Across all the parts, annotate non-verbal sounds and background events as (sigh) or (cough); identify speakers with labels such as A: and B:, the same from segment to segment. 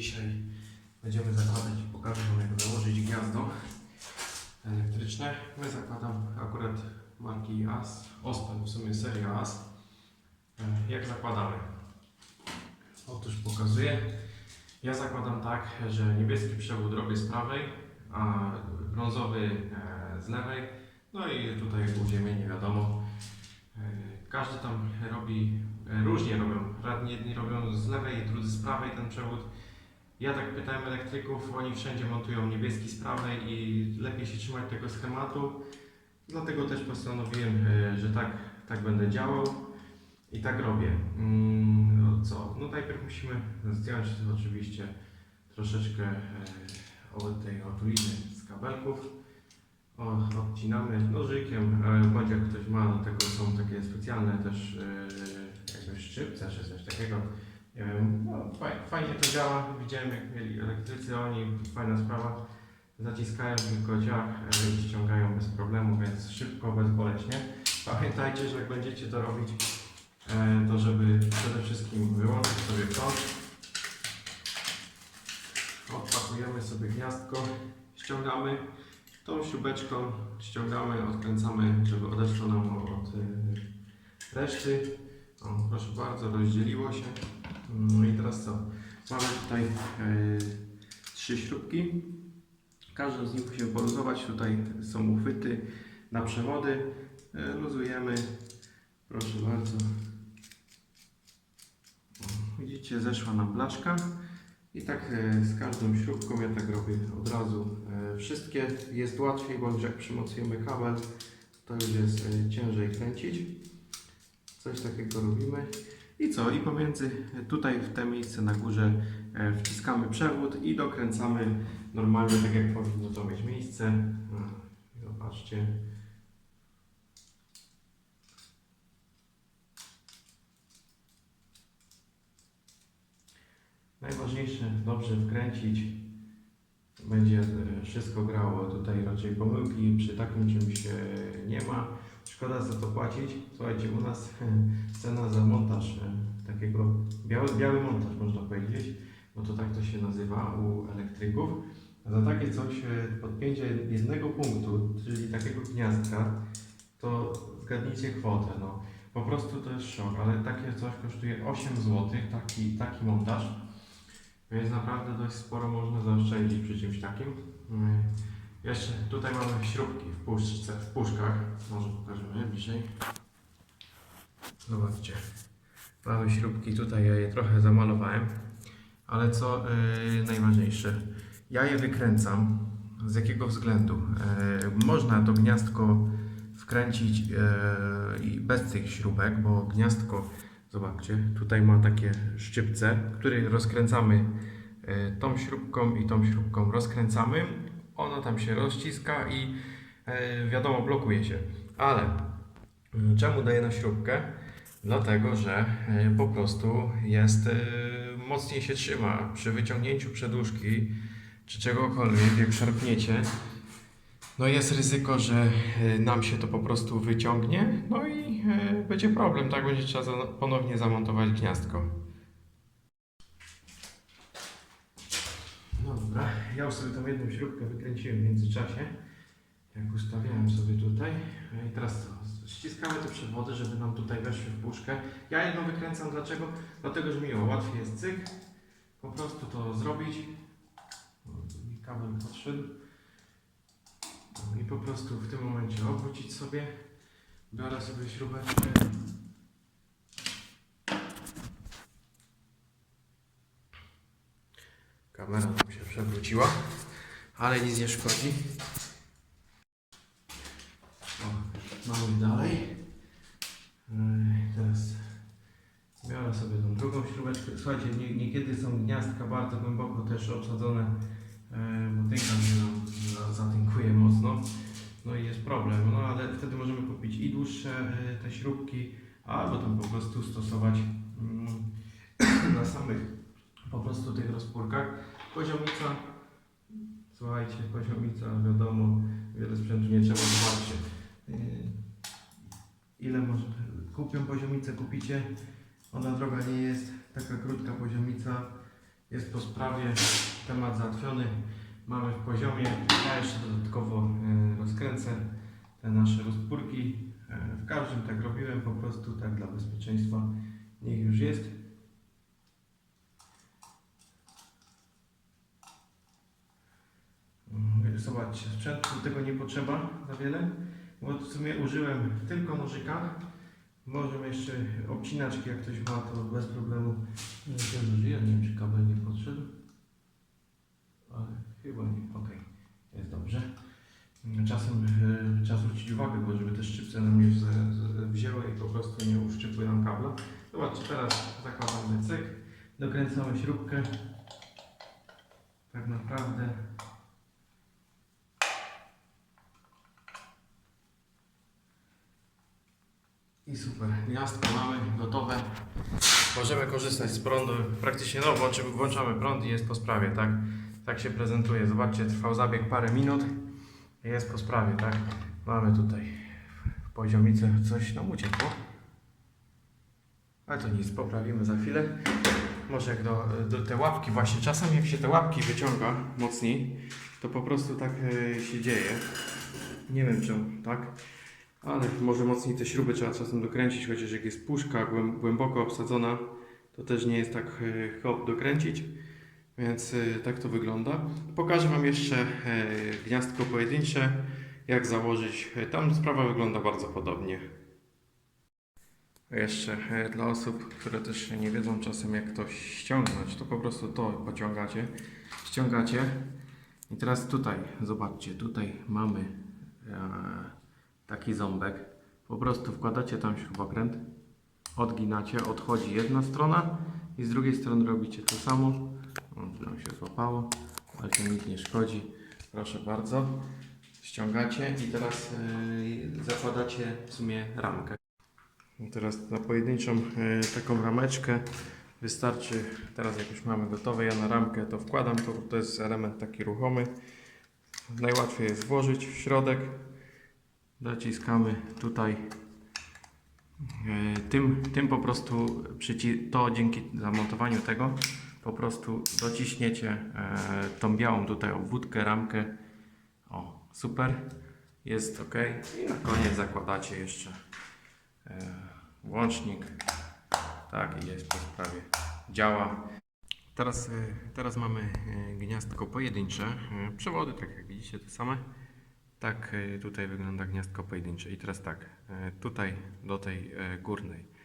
A: Dzisiaj będziemy zakładać, pokażę Wam jak założyć gniazdo elektryczne. My zakładam akurat marki AS, OSPEN, w sumie seria AS. E, Jak zakładamy? Otóż pokazuję. Ja zakładam tak, że niebieski przewód robię z prawej, a brązowy e, z lewej. No i tutaj uziemienie wiadomo. E, Każdy tam robi, różnie robią. Jedni robią z lewej, drudzy z prawej ten przewód. Ja tak pytałem elektryków, oni wszędzie montują niebieski z i lepiej się trzymać tego schematu. Dlatego też postanowiłem, e, że tak, tak będę działał i tak robię. Mm, No co? No najpierw musimy zdjąć oczywiście troszeczkę e, tej otuliny z kabelków. O, odcinamy nożykiem, bądź jak ktoś ma, do tego są takie specjalne też e, jakieś szczypce czy coś takiego. No, faj, fajnie to działa. Widziałem jak mieli elektrycy, oni, fajna sprawa. Zaciskają tylko ciach e, i ściągają bez problemu, więc szybko, bezboleśnie. Pamiętajcie, że jak będziecie to robić, e, to żeby przede wszystkim wyłączyć sobie prąd. Odpakujemy sobie gniazdko, ściągamy tą śrubeczką, ściągamy, odkręcamy, żeby odeszło nam od e, reszty. O, proszę bardzo, rozdzieliło się. No i teraz co? Mamy tutaj e, trzy śrubki. Każdą z nich musimy poluzować. Tutaj są uchwyty na przewody. E, luzujemy. Proszę bardzo. Widzicie, zeszła nam blaszka. I tak e, z każdą śrubką ja tak robię od razu wszystkie. Jest łatwiej, bo jak przymocujemy kabel, to już jest ciężej kręcić. Coś takiego robimy. I co? I pomiędzy tutaj w te miejsce na górze e, wciskamy przewód i dokręcamy normalnie tak jak powinno to mieć miejsce. No, Zobaczcie. Najważniejsze dobrze wkręcić. Będzie e, wszystko grało. Tutaj raczej pomyłki przy takim czymś e, nie ma. Szkoda za to płacić. Słuchajcie, u nas (laughs) cena za montaż e, takiego biały, biały montaż można powiedzieć, bo to tak to się nazywa u elektryków. Za takie coś e, podpięcie jednego punktu, czyli takiego gniazdka, to zgadnijcie kwotę. No. Po prostu to jest szok, ale takie coś kosztuje 8 zł, taki, taki montaż. Więc naprawdę dość sporo można zaoszczędzić przy czymś takim. Jeszcze tutaj mamy śrubki w puszce, w puszkach. Może pokażemy bliżej. Zobaczcie. Mamy śrubki, tutaj ja je trochę zamalowałem. Ale co yy, najważniejsze, ja je wykręcam. Z jakiego względu? Yy, można to gniazdko wkręcić yy, bez tych śrubek, bo gniazdko, zobaczcie, tutaj ma takie szczypce, które rozkręcamy yy, tą śrubką i tą śrubką rozkręcamy. Ono tam się rozciska i yy, wiadomo, blokuje się. Ale yy, czemu daję na śrubkę? Dlatego, że yy, po prostu jest mocniej się trzyma. Przy wyciągnięciu przedłużki czy czegokolwiek, jak szarpniecie, no jest ryzyko, że nam się to po prostu wyciągnie, no i będzie problem, tak będzie trzeba ponownie zamontować gniazdko. No dobra, ja już sobie tą jedną śrubkę wykręciłem w międzyczasie, jak ustawiałem sobie tutaj. No I teraz co? Ściskamy te przewody, żeby nam tutaj weszły w puszkę. Ja jedną wykręcam, dlaczego? Dlatego, że mi o, łatwiej jest cyk, po prostu to zrobić. Mi kabel podszedł. No I po prostu w tym momencie obrócić sobie. Biorę sobie śrubeczkę. Kamera nam się przewróciła, ale nic nie szkodzi. O, mamy dalej. Ej, Teraz biorę sobie tą drugą śrubeczkę. Słuchajcie, nie, niekiedy są gniazdka bardzo głęboko też obsadzone e, motynka mnie nam za- zatynkuje mocno. No i jest problem, no ale wtedy możemy kupić i dłuższe e, te śrubki, albo tam po prostu stosować mm, (clears throat) na samych po prostu tych rozpórkach. Poziomica, słuchajcie, poziomica, wiadomo, wiele sprzętu nie trzeba, zobaczcie. Yy, Ile może, kupią poziomicę, kupicie, ona droga nie jest, taka krótka poziomica, Jest po sprawie, temat załatwiony. Mamy w poziomie. Ja jeszcze dodatkowo e, rozkręcę te nasze rozpórki. E, W każdym tak robiłem po prostu tak dla bezpieczeństwa. Niech już jest. Zobaczcie, sprzętu tego nie potrzeba za wiele, bo w sumie użyłem tylko nożyka. Możemy jeszcze obcinaczki, jak ktoś ma, to bez problemu się zużyje. Nie wiem, czy kabel nie podszedł. Ale chyba nie. Ok, jest dobrze. Czasem e, trzeba zwrócić uwagę, bo żeby te szczypce nam z, wzięły i po prostu nie uszczypły nam kabla. Zobaczcie, teraz zakładamy cyk, dokręcamy śrubkę. Tak naprawdę I super, gniazdko mamy gotowe. Możemy korzystać z prądu. Praktycznie no, włączy, włączamy prąd i jest po sprawie, tak? Tak się prezentuje. Zobaczcie, trwał zabieg parę minut. Jest po sprawie, tak? Mamy tutaj w poziomice coś nam uciekło. Ale to nic, poprawimy za chwilę. Może jak do, do te łapki właśnie, czasem jak się te łapki wyciąga mocniej, to po prostu tak e, się dzieje. Nie wiem czemu, tak? Ale może mocniej te śruby trzeba czasem dokręcić, chociaż jak jest puszka głęb- głęboko obsadzona, to też nie jest tak e, hop dokręcić. Więc e, tak to wygląda. Pokażę Wam jeszcze e, gniazdko pojedyncze, jak założyć. Tam sprawa wygląda bardzo podobnie. Jeszcze dla osób, które też nie wiedzą czasem jak to ściągnąć, to po prostu to pociągacie, ściągacie i teraz tutaj, zobaczcie, tutaj mamy taki ząbek. Po prostu wkładacie tam śrubokręt, odginacie, odchodzi jedna strona i z drugiej strony robicie to samo. O, tu nam się złapało, ale to nic nie szkodzi. Proszę bardzo. Ściągacie i teraz e, zakładacie w sumie ramkę. I Teraz na pojedynczą e, taką rameczkę wystarczy, teraz jak już mamy gotowe, ja na ramkę to wkładam, to, to jest element taki ruchomy. Najłatwiej jest włożyć w środek, dociskamy tutaj. E, Tym, tym po prostu to dzięki zamontowaniu tego po prostu dociśniecie e, tą białą tutaj obwódkę, ramkę. O, super. Jest ok. I na koniec zakładacie jeszcze e, łącznik. Tak, i jest po sprawie. Działa. Teraz, teraz mamy gniazdko pojedyncze. Przewody, tak jak widzicie, te same. Tak e, tutaj wygląda gniazdko pojedyncze. I teraz tak, e, tutaj do tej e, górnej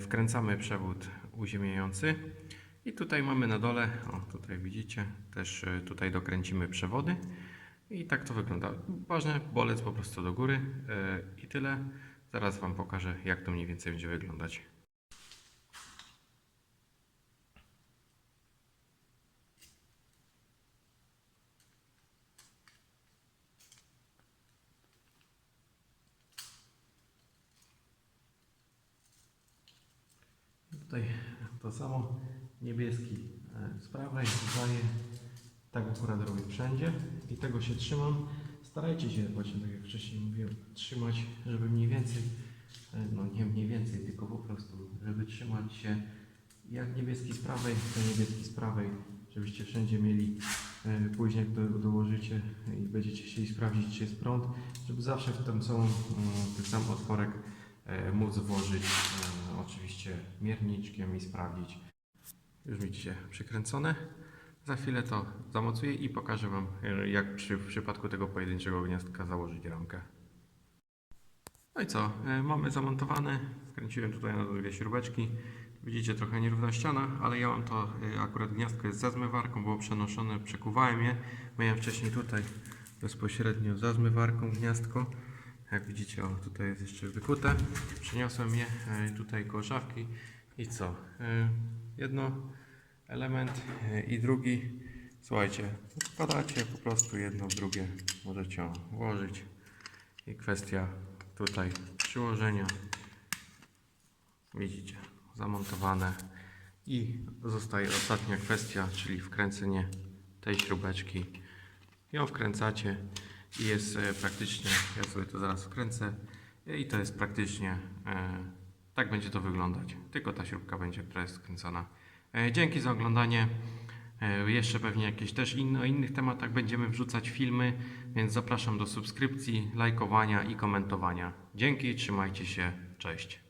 A: wkręcamy przewód uziemiający. I tutaj mamy na dole, o tutaj widzicie, też tutaj dokręcimy przewody. I tak to wygląda. Ważne, bolec po prostu do góry i tyle. Zaraz Wam pokażę, jak to mniej więcej będzie wyglądać. Tutaj to samo. Niebieski e, z prawej daje. Tak akurat robię wszędzie i tego się trzymam. Starajcie się właśnie, tak jak wcześniej mówiłem, trzymać, żeby mniej więcej, e, no nie mniej więcej, tylko po prostu, żeby trzymać się jak niebieski z prawej, to niebieski z prawej, żebyście wszędzie mieli e, później, jak do, dołożycie i będziecie chcieli sprawdzić, czy jest prąd, żeby zawsze w ten samą, e, ten sam otworek móc włożyć e, oczywiście mierniczkiem i sprawdzić. Już widzicie przykręcone. Za chwilę to zamocuję i pokażę Wam, e, jak przy, w przypadku tego pojedynczego gniazdka założyć ramkę. No i co? E, Mamy zamontowane. Wkręciłem tutaj na dwie śrubeczki. Widzicie trochę nierówna ściana, ale ja mam to, e, akurat gniazdko jest za zmywarką, było przenoszone, przekuwałem je. Miałem wcześniej tutaj bezpośrednio za zmywarką gniazdko. Jak widzicie, o, tutaj jest jeszcze wykute. Przeniosłem je e, tutaj koło szafki i co? E, Jedno element e, i drugi. Słuchajcie, wkładacie po prostu jedno w drugie. Możecie ją włożyć. I kwestia tutaj przyłożenia. Widzicie, zamontowane. I zostaje ostatnia kwestia, czyli wkręcenie tej śrubeczki. Ją wkręcacie i jest e, praktycznie, ja sobie to zaraz wkręcę i to jest praktycznie, e, tak będzie to wyglądać. Tylko ta śrubka będzie, która jest wkręcona E, Dzięki za oglądanie. Jeszcze pewnie jakieś też inne, o innych tematach będziemy wrzucać filmy, więc zapraszam do subskrypcji, lajkowania i komentowania. Dzięki, trzymajcie się, cześć.